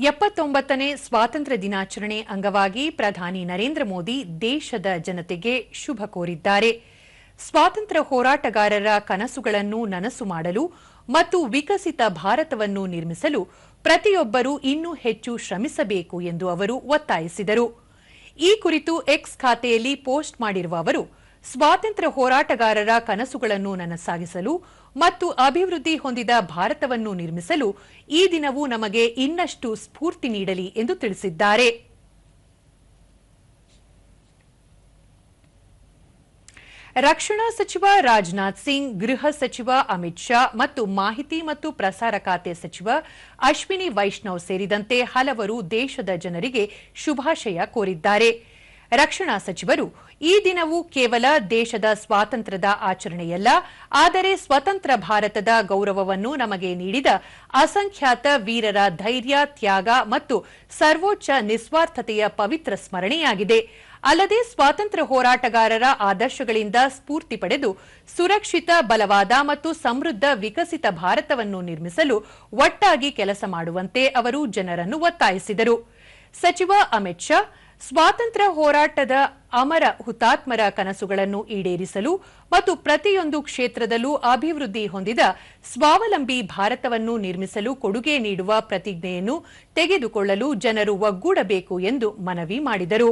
ಎಪ್ಪತ್ತೊಂಬತ್ತನೇ ಸ್ವಾತಂತ್ರ್ಯ ದಿನಾಚರಣೆ ಅಂಗವಾಗಿ ಪ್ರಧಾನಿ ನರೇಂದ್ರ ಮೋದಿ ದೇಶದ ಜನತೆಗೆ ಶುಭ ಕೋರಿದ್ದಾರೆ. ಸ್ವಾತಂತ್ರ್ಯ ಹೋರಾಟಗಾರರ ಕನಸುಗಳನ್ನು ನನಸು ಮಾಡಲು ಮತ್ತು ವಿಕಸಿತ ಭಾರತವನ್ನು ನಿರ್ಮಿಸಲು ಪ್ರತಿಯೊಬ್ಬರೂ ಇನ್ನೂ ಹೆಚ್ಚು ಶ್ರಮಿಸಬೇಕು ಎಂದು ಅವರು ಒತ್ತಾಯಿಸಿದರು. ಈ ಕುರಿತು ಎಕ್ಸ್ ಖಾತೆಯಲ್ಲಿ ಪೋಸ್ಟ್ ಮಾಡಿರುವ ಅವರು ಸ್ವಾತಂತ್ರ್ಯ ಹೋರಾಟಗಾರರ ಕನಸುಗಳನ್ನು ನನಸಾಗಿಸಲು ಮತ್ತು ಅಭಿವೃದ್ಧಿ ಹೊಂದಿದ ಭಾರತವನ್ನು ನಿರ್ಮಿಸಲು ಈ ದಿನವು ನಮಗೆ ಇನ್ನಷ್ಟು ಸ್ಫೂರ್ತಿ ನೀಡಲಿ ಎಂದು ತಿಳಿಸಿದ್ದಾರೆ. ರಕ್ಷಣಾ ಸಚಿವ ರಾಜನಾಥ್ ಸಿಂಗ್, ಗೃಹ ಸಚಿವ ಅಮಿತ್ ಶಾ ಮತ್ತು ಮಾಹಿತಿ ಮತ್ತು ಪ್ರಸಾರ ಖಾತೆ ಸಚಿವ ಅಶ್ವಿನಿ ವೈಷ್ಣವ್ ಸೇರಿದಂತೆ ಹಲವರು ದೇಶದ ಜನರಿಗೆ ಶುಭಾಶಯ ಕೋರಿದ್ದಾರೆ. ರಕ್ಷಣಾ ಸಚಿವರು, ಈ ದಿನವು ಕೇವಲ ದೇಶದ ಸ್ವಾತಂತ್ರ್ಯದ ಆಚರಣೆಯಲ್ಲ, ಆದರೆ ಸ್ವತಂತ್ರ ಭಾರತದ ಗೌರವವನ್ನು ನಮಗೆ ನೀಡಿದ ಅಸಂಖ್ಯಾತ ವೀರರ ಧೈರ್ಯ, ತ್ಯಾಗ ಮತ್ತು ಸರ್ವೋಚ್ಚ ನಿಸ್ವಾರ್ಥತೆಯ ಪವಿತ್ರ ಸ್ಮರಣೆಯಾಗಿದೆ. ಅಲ್ಲದೆ ಸ್ವಾತಂತ್ರ್ಯ ಹೋರಾಟಗಾರರ ಆದರ್ಶಗಳಿಂದ ಸ್ಫೂರ್ತಿ ಪಡೆದು ಸುರಕ್ಷಿತ, ಬಲವಾದ ಮತ್ತು ಸಮೃದ್ಧ ವಿಕಸಿತ ಭಾರತವನ್ನು ನಿರ್ಮಿಸಲು ಒಟ್ಟಾಗಿ ಕೆಲಸ ಮಾಡುವಂತೆ ಅವರು ಜನರನ್ನು ಒತ್ತಾಯಿಸಿದರು. ಸಚಿವ ಅಮಿತ್ ಶಾ ಸ್ವಾತಂತ್ರ್ಯ ಹೋರಾಟದ ಅಮರ ಹುತಾತ್ಮರ ಕನಸುಗಳನ್ನು ಈಡೇರಿಸಲು ಮತ್ತು ಪ್ರತಿಯೊಂದು ಕ್ಷೇತ್ರದಲ್ಲೂ ಅಭಿವೃದ್ಧಿ ಹೊಂದಿದ ಸ್ವಾವಲಂಬಿ ಭಾರತವನ್ನು ನಿರ್ಮಿಸಲು ಕೊಡುಗೆ ನೀಡುವ ಪ್ರತಿಜ್ಞೆಯನ್ನು ತೆಗೆದುಕೊಳ್ಳಲು ಜನರು ಒಗ್ಗೂಡಬೇಕು ಎಂದು ಮನವಿ ಮಾಡಿದರು.